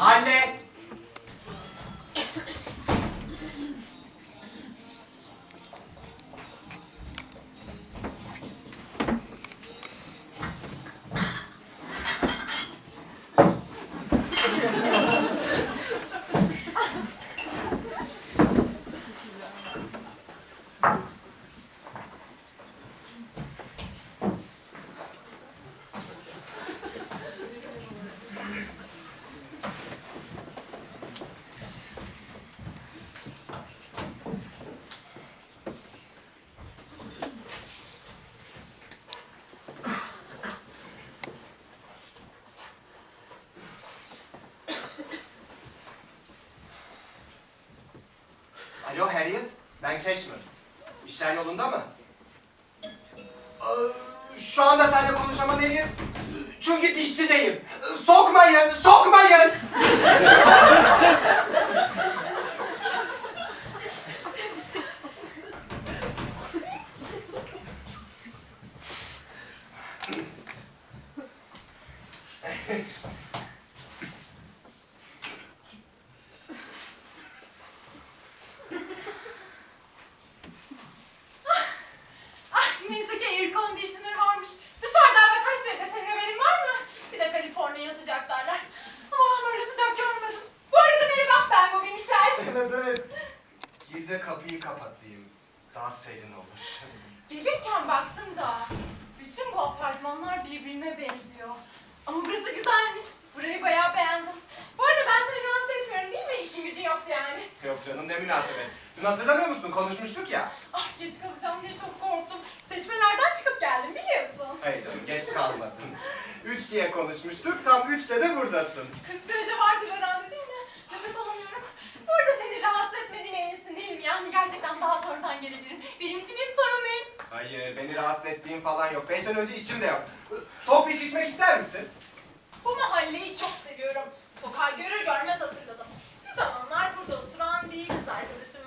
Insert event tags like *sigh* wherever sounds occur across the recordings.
Anne! Alo Harriet, ben Cashman. İşler yolunda mı? Ee, Şu anda seninle konuşamayayım. Çünkü dişçideyim. Sokmayın, sokmayın! Ah, neyse ki air conditioner varmış. Dışarıda hava kaç derece senin haberin var mı? Bir de Kaliforniya sıcak derler. Ama ben böyle sıcak görmedim. Bu arada merhaba ben Bobby Michelle. Evet evet. Gir de kapıyı kapatayım. Daha serin olur. Gelirken baktım da bütün bu apartmanlar birbirine benziyor. Ama burası güzelmiş. Burayı bayağı beğendim. Bu arada ben seni rahatsız etmiyorum değil mi? İşin gücün yoktu yani. Yok canım ne münasebet. Dün hatırlamıyor musun? Konuşmuştuk ya. Ah geç kalacağım diye çok korktum. Seçmelerden çıkıp geldim biliyorsun. Hayır canım geç kalmadın. Üç diye konuşmuştuk. Tam üçte de buradasın. 40 derece vardır herhalde değil mi? Nefes alamıyorum. Bu arada seni rahatsız etmediğim eminsin değil mi? Yani gerçekten daha sonradan gelebilirim. Benim için hiç sorun değil. Hayır beni rahatsız ettiğim falan yok. Beşten önce işim de yok. Şey içmek ister misin? Bu mahalleyi çok seviyorum. Sokağı görür görmez hatırladım. Bir zamanlar burada oturan bir kız arkadaşım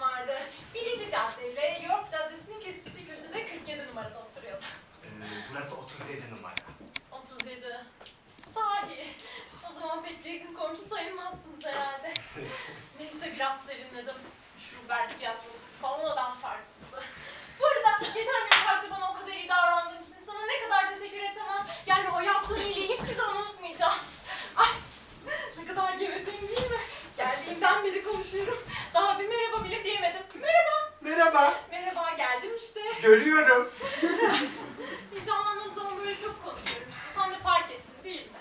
burası 37 numara. 37. Sahi. O zaman pek yakın komşu sayılmazsınız herhalde. *laughs* Neyse biraz serinledim. Schubert tiyatrosu sonradan farksızdı. Bu arada geçen gün parkta bana o kadar iyi davrandığın için sana ne kadar teşekkür edemem. Yani o yaptığın iyiliği hiçbir zaman unutmayacağım. Ay ne kadar gevezeyim değil mi? Geldiğimden beri konuşuyorum. Daha bir merhaba bile diyemedim. Merhaba. Merhaba. Merhaba geldim işte. Görüyorum. *laughs* Zaman çok konuşuyorum işte. Sen de fark ettin değil mi?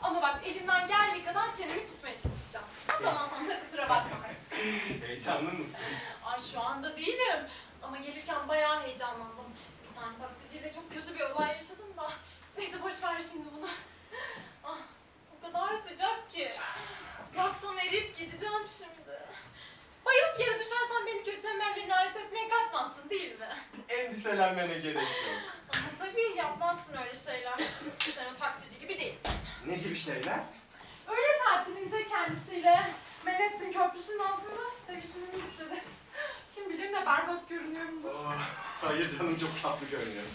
Ama bak elimden geldiği kadar çenemi tutmaya çalışacağım. Tutamazsam da kusura bakma artık. *laughs* Heyecanlı mısın? Ay şu anda değilim. Ama gelirken bayağı heyecanlandım. Bir tane taksiciyle çok kötü bir olay yaşadım da. Neyse boş ver şimdi bunu. Ah, o kadar sıcak ki. Sıcaktan eriyip gideceğim şimdi. Bayılıp yere düşersen beni kötü emellerine alet etmeye kalkmazsın değil mi? Endişelenmene gerek yok. *laughs* Ama tabii yapmazsın öyle şeyler. Sen o taksici gibi değilsin. Ne gibi şeyler? Öğle tatilinde kendisiyle Manhattan Köprüsü'nün altında sevişimimi istedi. Kim bilir ne berbat görünüyorumdur. Oh, hayır canım çok tatlı görünüyorsun.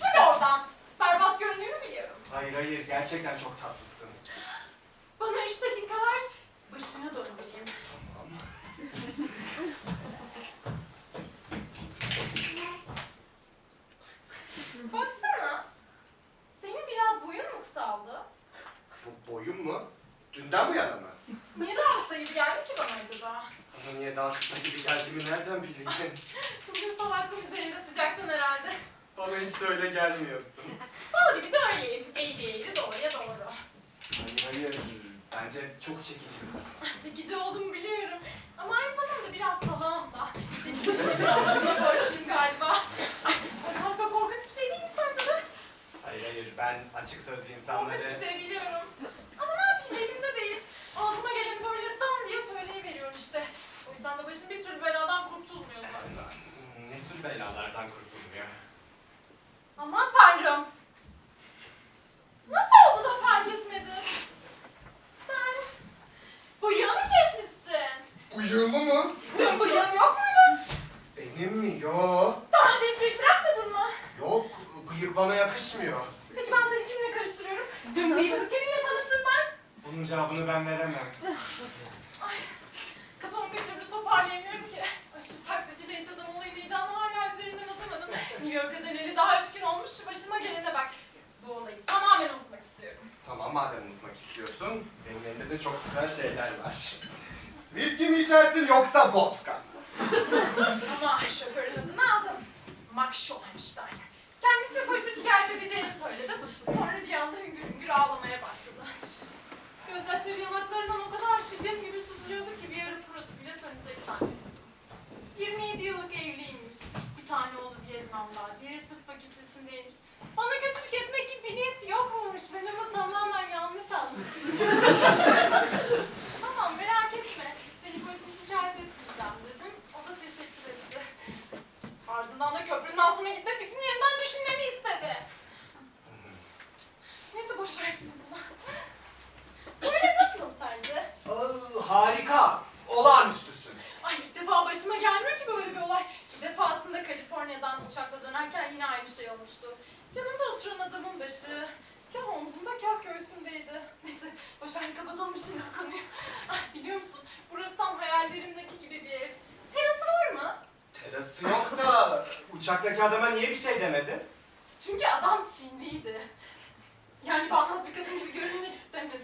Hadi oradan. Berbat göründüğünü biliyorum. Hayır hayır gerçekten çok tatlısın. Bana üç dakika ver. Başını döndüreyim. Tamam. Baksana. Senin biraz boyun mu kısaldı? Bu boyun mu? Dünden bu yana mı? Niye daha kısa gibi geldi ki bana acaba? Sana niye daha kısa gibi geldiğimi nereden bildin? Bugün salaklığım üzerinde sıcaktan herhalde. Bana hiç de öyle gelmiyorsun. *laughs* Bal gibi de öyleyim. Eğri eğri doğruya doğru. Hayır hayır. Bence çok çekici bir *laughs* kadın. Çekici olduğumu biliyorum. Ama aynı zamanda biraz salağım da. Çekiciliğime biraz da borçluyum galiba. Sakal çok korkunç bir şey değil mi sence de? Hayır hayır ben açık sözlü Korkunç insanları... bir şey biliyorum. Ama ne yapayım elimde değil. Ağzıma geleni böyle dan diye söyleyiveriyorum işte. O yüzden de başım bir türlü beladan kurtulmuyor zaten. Ne tür belalardan kurtulmuyor? Aman tanrım. Nasıl oldu da fark etmedin? Sen bıyığını kesmişsin. Bıyığımı mı? Dün bıyığın yok muydu? Benim mi? Yo. Daha önce hiç bıyık bırakmadın mı? Yok bıyık bana yakışmıyor. Peki ben seni kimle karıştırıyorum? Dün bıyıklı kiminle tanıştım ben? Bunun cevabını ben veremem. Ay, kafamı bir türlü toparlayamıyorum ki. Şu taksiciyle iş adamı olayını heyecanla hala üzerimden atamadım. New York'a döneli daha üç gün olmuş şu başıma gelene bak. Bu olayı tamamen unutmak istiyorum. Tamam madem unutmak istiyorsun. Benim elimde de çok güzel şeyler var. Viski mi içersin yoksa vodka mı? Ama şoförün adını aldım. Max Schoenstein. Kendisine polise şikayet edeceğini söyledim. Sonra bir anda hüngür hüngür ağlamaya başladı. Gözyaşları yanaklarından o kadar sicim gibi süzülüyordu ki bir ara burası bile sönecek zannettim. 27 yıllık evliymiş. Bir tane oğlu Vietnam'da, diğeri tıp fakültesindeymiş. Bana kötülük etmek gibi bir niyeti yokmuş. Ben onu tamamen yanlış anlamışım. *laughs* tamam merak etme. Seni polise şikayet etmeyeceğim dedim. O da teşekkür etti. Ardından da köprünün altına gitme fikrini yeniden düşünmemi istedi. Neyse boş ver şimdi bunu. Böyle nasılım sence? Aa, harika. Olağanüstüsün. Başıma gelmiyor ki böyle bir olay. Bir defasında Kaliforniya'dan uçakla dönerken yine aynı şey olmuştu. Yanımda oturan adamın başı kah omzumda kah göğsümdeydi. Neyse boş ver kapatalım şimdi bu konuyu. Ay biliyor musun burası tam hayallerimdeki gibi bir ev. Terası var mı? Terası yok da uçaktaki adama niye bir şey demedin? Çünkü adam Çinliydi. Yani bağnaz bir kadın gibi görünmek istemedim.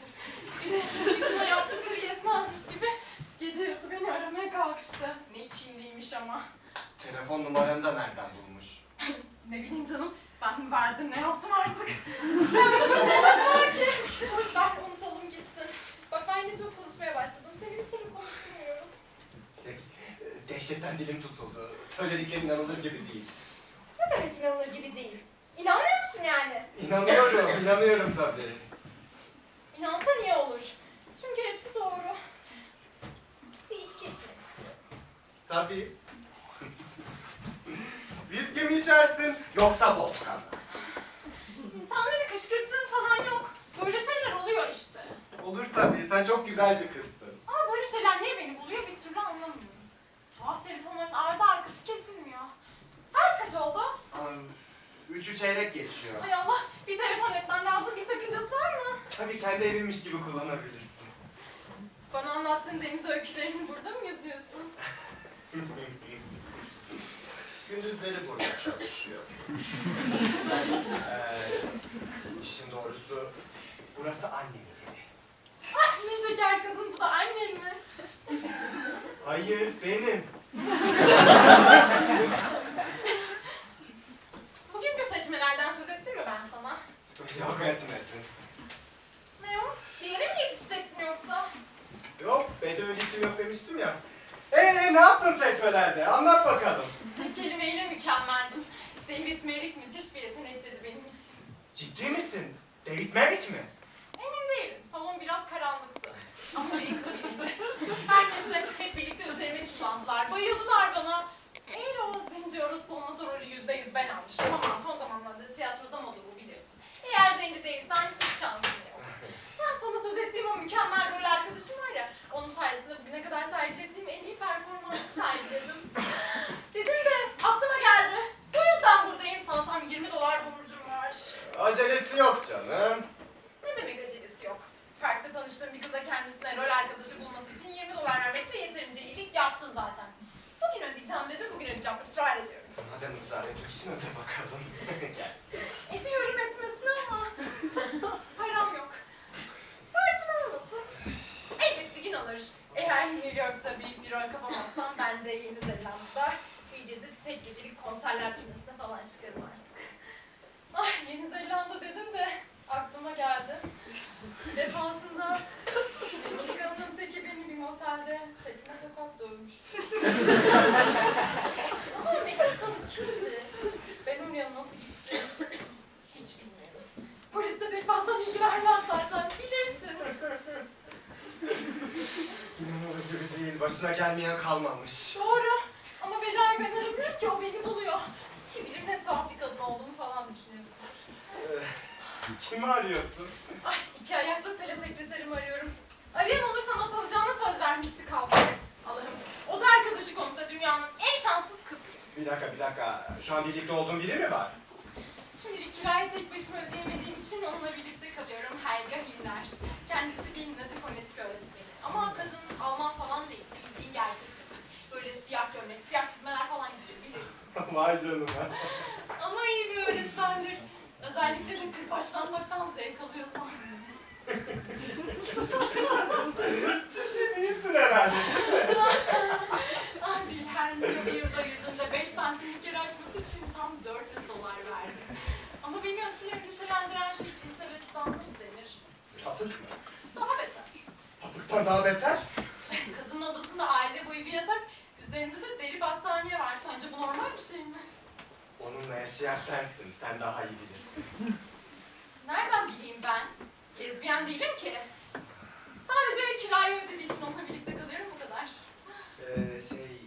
Bir de bütün yaptıkları yetmezmiş gibi gece yarısı beni aramaya kalkıştı. Ne Çinliymiş ama. Telefon numaranı da nereden bulmuş? *laughs* Ne bileyim canım, ben mi verdim, ne yaptım artık? ne var ki? Boş ver, unutalım gitsin. Bak ben yine çok konuşmaya başladım, seni bir türlü konuşturmuyorum. Şey, dehşetten dilim tutuldu. Söylediklerin inanılır gibi değil. Ne demek inanılır gibi değil? İnanmıyor musun yani? İnanıyorum, inanıyorum tabii. İnansan iyi olur. Çünkü hepsi doğru. Bir içki içmek istiyorum. Tabii. Viski mi içersin yoksa vodka mı? İnsanları kışkırttığın falan yok. Böyle şeyler oluyor işte. Olur tabii, sen çok güzel bir kızsın. Ama böyle şeyler niye beni buluyor bir türlü anlamıyorum. Tuhaf telefonların ardı arkası kesilmiyor. Saat kaç oldu? Ay, Üçü çeyrek geçiyor. Hay Allah bir telefon etmen lazım bir sakıncası var mı? Tabii kendi evinmiş gibi kullanabilirsin. Bana anlattığın deniz öykülerini burada mı yazıyorsun? *laughs* Gündüzleri burada çalışıyor. *laughs* ee, işin doğrusu burası annemin evi. Ah ne şeker kadın bu da annen mi? Hayır, benim. Bugünkü seçmelerden söz ettim mi ben sana? Yok etmedin. Ne o? Diğeri mi yetişeceksin yoksa? Yok, beşe geçim yok demiştim ya. Ee, ne yaptın seçmelerde? Anlat bakalım. Tek kelimeyle mükemmeldim. David Merrick müthiş bir yetenek dedi benim için. Ciddi misin? David Merrick mi? Emin değilim. Salon biraz karanlıktı. Ama bıyıklı biriydi. Her neyse hep birlikte üzerime çullandılar. Bayıldılar bana. Eğer o zenci orospu olmasa rolü yüzde yüz ben almıştım ama son zamanlarda tiyatroda moda bu bilirsin. Eğer zenci değilsen hiç şansın yok. Ya sana söz ettiğim o mükemmel rol arkadaşım var ya, onun sayesinde bugüne kadar sergilediğim en iyi performansı sergiledim. *laughs* Dedim de aklıma geldi. Bu yüzden buradayım. Sana tam 20 dolar borcum var. Acelesi yok canım. Ne demek acelesi yok? Parkta tanıştığım bir kıza kendisine rol arkadaşı bulması için 20 dolar vermekle yeterince iyilik yaptın zaten. Bugün ödeyeceğim dedi, bugün ödeyeceğim. Israr ediyorum. Madem ısrar ediyorsun öde bakalım. *laughs* Gel. Ediyorum etmesine ama *laughs* Eğer New York'ta büyük bir rol kapamazsam ben de Yeni Zelanda'da bir gezi tek gecelik konserler turnesine falan çıkarım artık. *laughs* Ah Yeni Zelanda dedim de aklıma geldi. Bir defasında Meksikalı'nın teki beni bir motelde tekme tokat dövmüş. *laughs* Ama Meksikalı kimdi? Ben oraya nasıl gittim? Hiç bilmiyorum. Polis de pek fazla bilgi vermez zaten. Bilirsin. İnanılır gibi değil. Başına gelmeyen kalmamış. Doğru. Ama belayı ben aramıyorum ki o beni buluyor. Kim bilir ne tuhaf bir kadın olduğumu falan düşünüyorsun. Ee, kimi arıyorsun? Ay iki ayaklı telesekreterimi arıyorum. Arayan olursa not alacağına söz vermişti kaldı. Allah'ım. O da arkadaşı konusunda dünyanın en şanssız kızı. Bir dakika, bir dakika. Şu an birlikte olduğun biri mi var? Şimdi kirayı tek başıma ödeyemediğim için onunla birlikte kalıyorum. Helga Hiller. Kendisi bir natif fonetik öğretmeni. Ama kadın Alman falan değil. Bildiğin gerçek kadın. Böyle siyah gömlek, siyah çizmeler falan giyiyor bilirsin. Vay canına. Ama iyi bir öğretmendir. Özellikle de kırbaçlanmaktan zevk alıyorsam. Ciddi değilsin herhalde. Ah Wilhelm bir yılda yüzünde 5 santimlik yer açması için tam 400 dolar verdi. Ama beni asıl endişelendiren şey cinsel açıdan nasıl denir? Sapık mı? Daha beter. Sapıktan daha beter. Kadın odasında aile boyu bir yatak, üzerinde de deri battaniye var. Sence bu normal bir şey mi? Onunla yaşayan sensin. Sen daha iyi bilirsin. Nereden bileyim ben? Lezbiyen değilim ki. Sadece kirayı ödediği için onunla birlikte kalıyorum bu kadar. Ee, şey...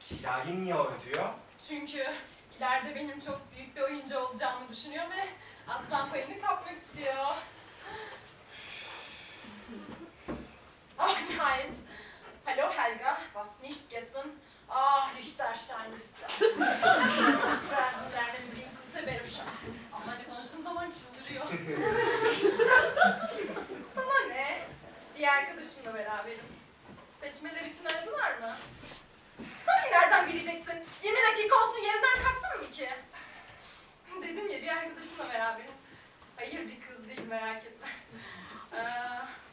Kirayı niye ödüyor? Çünkü ileride benim çok büyük bir oyuncu olacağımı düşünüyor ve aslan payını kapmak istiyor. Ah nihayet. Hallo Helga, was nicht gessen? Ah, Liechtensteinliste. *laughs* Ben lernen bir gute Berufschaft. Almanca konuştuğum zaman çıldırıyor. *laughs* Sana ne? Bir arkadaşımla beraberim. Seçmeler için aradılar mı? Sen nereden bileceksin? 20 dakika olsun yerinden kalktın mı ki? Dedim ya bir arkadaşımla beraberim. Hayır bir kız değil merak etme. Ee,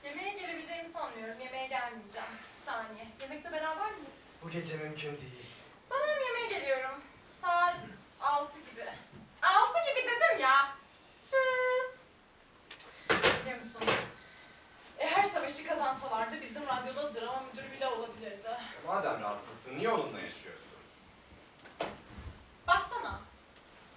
yemeğe gelebileceğimi sanmıyorum. Yemeğe gelmeyeceğim. Bir saniye. Yemekte beraber miyiz? Bu gece mümkün değil. Tamam yemeğe geliyorum. Saat 6 gibi. 6 gibi dedim ya. Tschüss. Biliyor musun? Eğer savaşı kazansalardı bizim radyoda drama müdürü bile olabilirdi. Madem rahatsızsın niye onunla yaşıyorsun? Baksana.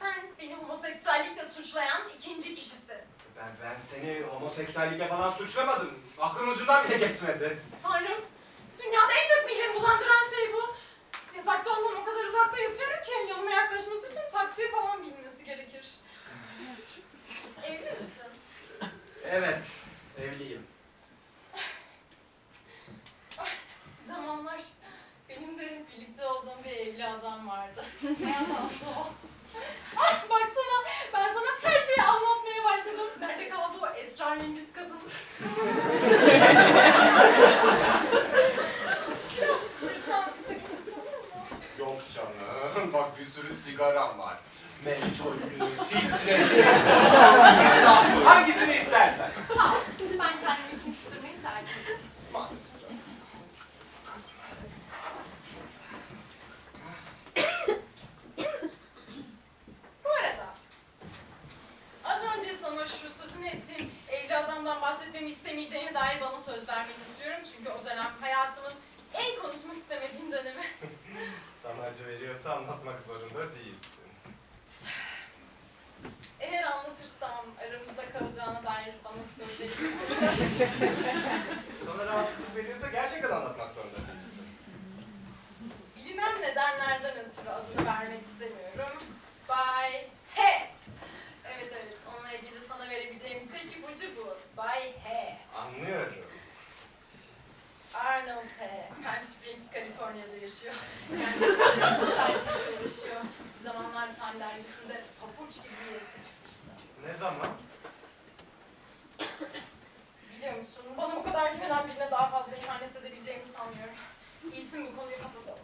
Sen beni homoseksüellikle suçlayan ikinci kişisin. Ben, ben seni homoseksüellikle falan suçlamadım. Aklın ucundan bile geçmedi. Tanrım. Dünyada en çok midemi bulandıran şey bu. Yatakta ondan o kadar uzakta yatıyorum ki yanıma yaklaşması için taksiye falan binmesi gerekir. Evli misin? Evet, evliyim. Bir zamanlar benim de birlikte olduğum bir evli adam vardı. Ne adamdı o? Ah baksana ben sana her şeyi anlatmaya başladım. Nerede kaldı o esrarengiz kadın? Biraz tuttursam bir sakıncası olur mu? Yok canım, bak bir sürü sigaram var. Meştollü, filtreli, hangisini istersen. Tamam ben kendimi kim tutturmayı tercih ederim. Bu arada az önce sana şu sözünü ettiğim evli adamdan bahsetmemi istemeyeceğine dair bana söz vermeni istiyorum. Çünkü o dönem hayatımın en konuşmak istemediğim dönemi. Sana acı veriyorsa anlatmak zorunda değilsin. Eğer anlatırsam aramızda kalacağına dair bana söz *laughs* Sana rahatsızlık veriyorsa gerçekten anlatmak zorunda değilsin. Bilinen nedenlerden ötürü adını vermek istemiyorum. Bay H. Evet evet, onunla ilgili sana verebileceğim tek ipucu bu. Bay H. Anlıyorum. Arnold H. Palm Springs, Kaliforniya'da yaşıyor. Kendisi uğraşıyor. Bir zamanlar Time dergisinde papuç gibi bir yazısı çıkmıştı. Ne zaman? Biliyor musun, kadar güvenen birine daha fazla ihanet edebileceğimi sanmıyorum. İyisin bu konuyu kapatalım.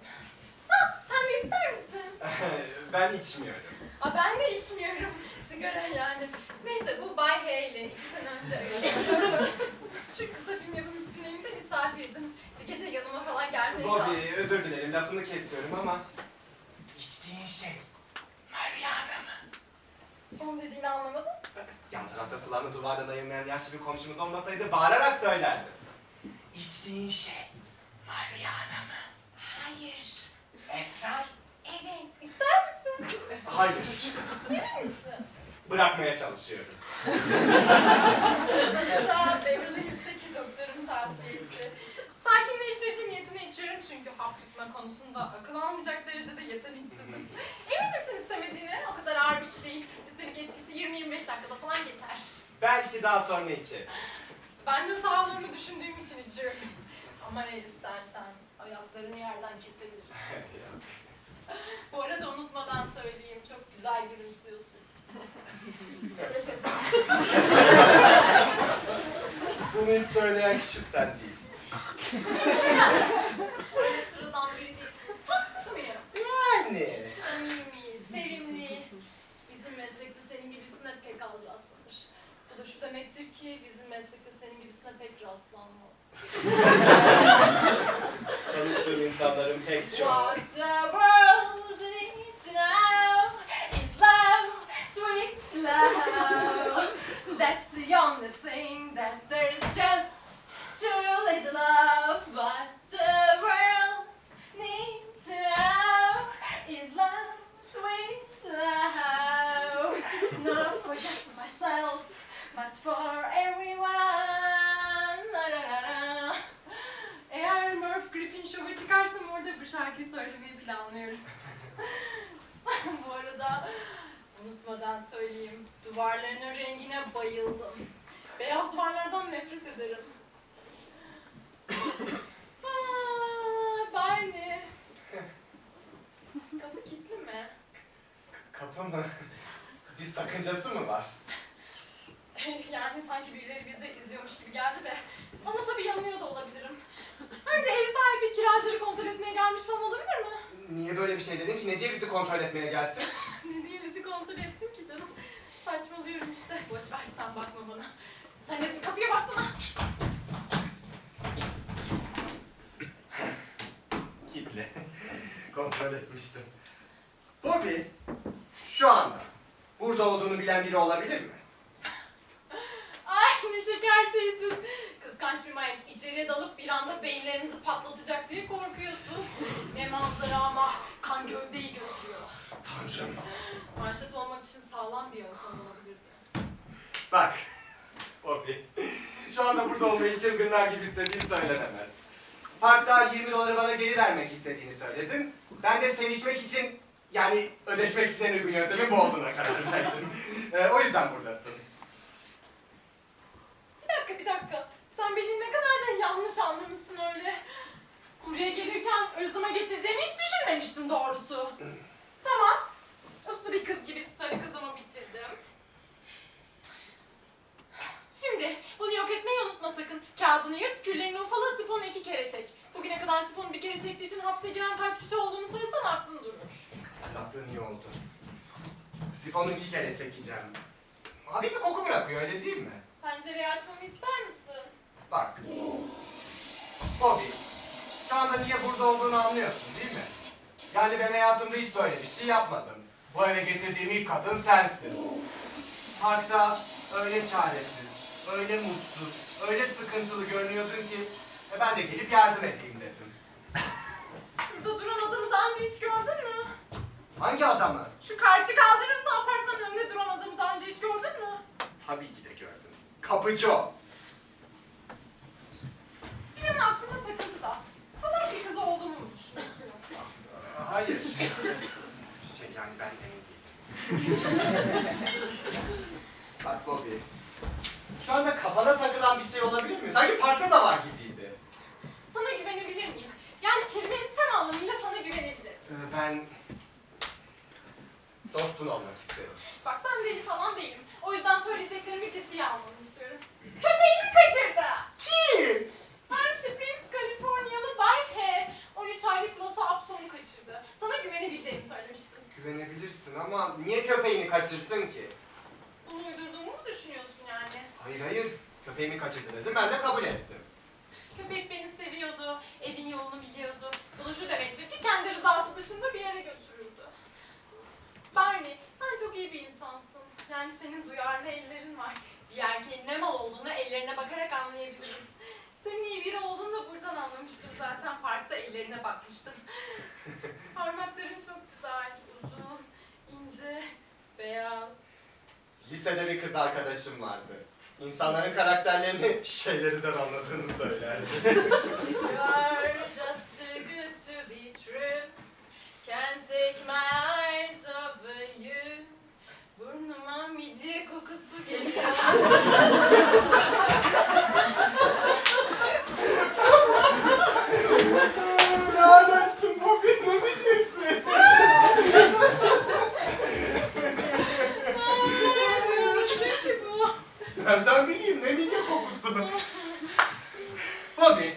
Ha, sen de ister misin? *laughs* ben içmiyorum. Aa, ben de içmiyorum. Sigara yani. Neyse bu Bay H ile iki sene önce. *laughs* Şu kısa film yapımcısının evinde misafirdim. Bir gece yanıma falan gelmeye Bobby, özür dilerim lafını kesiyorum ama... İçtiğin şey? Son dediğini anlamadım. Yan tarafta kulağını duvarda dayanmayan yaşlı bir komşumuz olmasaydı bağırarak söylerdim. İçtiğin şey Mariana mı? Hayır. Esrar? Evet. İster misin? Hayır. Emin misin? Bırakmaya çalışıyorum. Hatta Beverly Hills'teki doktorum tavsiye etti. İçiyorum çünkü hap yutma konusunda akıl almayacak derecede yeteneksizim. Emin misin istemediğine? O kadar ağır bir şey değil. Üstelik etkisi 20-25 dakikada falan geçer. Belki daha sonra içerim. Ben de sağlığımı düşündüğüm için içiyorum. Ama eğer istersen ayaklarını yerden kesebiliriz. *laughs* Bu arada unutmadan söyleyeyim çok güzel gülümsüyorsun. *laughs* Bunu hiç söyleyen kişi sen değilsin. *laughs* for just myself, but for everyone. La la la la. Eğer Murph Griffin Show'a çıkarsam orada bu şarkıyı söylemeyi planlıyorum. *laughs* bu arada unutmadan söyleyeyim. Duvarlarının rengine bayıldım. Beyaz duvarlardan nefret ederim. *coughs* Aa, Barney. *laughs* Kapı kilitli mi? Kapı mı? Bir sakıncası mı var? *laughs* yani sanki birileri bizi izliyormuş gibi geldi de. Ama tabii yanılıyor da olabilirim. Sence ev sahibi kiracıları kontrol etmeye gelmiş falan olabilir mi? Niye böyle bir şey dedin ki? Ne diye bizi kontrol etmeye gelsin? *laughs* ne diye bizi kontrol etsin ki canım? Saçmalıyorum işte. Boş ver sen bakma bana. Sen de bir kapıya baksana. Kitle. *laughs* kontrol etmiştim. Bobby, şu anda burada olduğunu bilen biri olabilir mi? Ay ne şeker şeysin. Kıskanç bir manyak. İçeriye dalıp bir anda beyinlerinizi patlatacak diye korkuyorsun. Ne manzara ama kan gövdeyi götürüyor. Tanrım. Manşet olmak için sağlam bir yöntem olabilirdi. Bak, Bobby. Şu anda burada olmayı çılgınlar gibi istediğim söylenemez. Parkta 20 doları bana geri vermek istediğini söyledin. Ben de sevişmek için, yani ödeşmek için en uygun yöntemin bu olduğuna karar verdim. *laughs* Ee, o yüzden buradasın. Bir dakika bir dakika. Sen beni ne kadar da yanlış anlamışsın öyle. Buraya gelirken ırzıma geçeceğini hiç düşünmemiştim doğrusu. Tamam. Uslu bir kız gibi sarı kızımı bitirdim. Şimdi bunu yok etmeyi unutma sakın. Kağıdını yırt, küllerini ufala, sifonu iki kere çek. Bugüne kadar sifonu bir kere çektiği için hapse giren kaç kişi olduğunu durur. Hatırlattığın iyi oldu. Sifonu iki kere çekeceğim. Hafif bir koku bırakıyor öyle değil mi? Pencereyi açmamı ister misin? Bak. Bobby, şu anda niye burada olduğunu anlıyorsun değil mi? Yani ben hayatımda hiç böyle bir şey yapmadım. Bu eve getirdiğim ilk kadın sensin. Parkta öyle çaresiz, öyle mutsuz, öyle sıkıntılı görünüyordun ki e, ben de gelip yardım edeyim dedim. Şurada duran adamı daha önce hiç gördün mü? Hangi adamı? Şu karşı kaldırımda apartmanın önünde duran adamı daha önce hiç gördün mü? Tabii ki de gördüm. Kapıcı o. Bir an aklıma takıldı da. Salak bir kız olduğumu mu düşünüyorsun yoksa? Hayır. Bir şey yani ben emin değilim. *laughs* Bak Bobby. Şu anda kafana takılan bir şey olabilir mi? Sanki parkta da var gibiydi. Sana güvenebilir miyim? Yani kelimenin tam anlamıyla sana güvenebilirim. Ee, ben dostun olmak isterim. Bak ben deli falan değilim. O yüzden söyleyeceklerimi ciddiye almanı istiyorum. Köpeğimi kaçırdı. Kim? Palm Springs, Kaliforniyalı Bay H. 13 aylık Losa Upson'u kaçırdı. Sana güvenebileceğimi söylemiştim. Güvenebilirsin ama niye köpeğini kaçırsın ki? Bunu uydurduğumu mu düşünüyorsun yani? Hayır hayır. Köpeğimi kaçırdı dedim ben de kabul ettim. Köpek beni seviyordu, evin yolunu biliyordu. Bu da şu demektir ki kendi rızası dışında bir yere götürürdü. Barney, sen çok iyi bir insansın. Yani senin duyarlı ellerin var. Bir erkeğin ne mal olduğunu ellerine bakarak anlayabilirim. Senin iyi biri olduğunu da buradan anlamıştım zaten. Parkta ellerine bakmıştım. *laughs* Parmakların çok güzel, uzun, ince, beyaz. Lisede bir kız arkadaşım vardı. İnsanların karakterlerini şeylerinden anladığını söylerdi. *laughs* You are just too good to be true. Can't take my Kahve kokusu geliyor. ne adamsın Poppy ne biliyorsun? Nereden bileyim ne midye kokusunu? Bobby,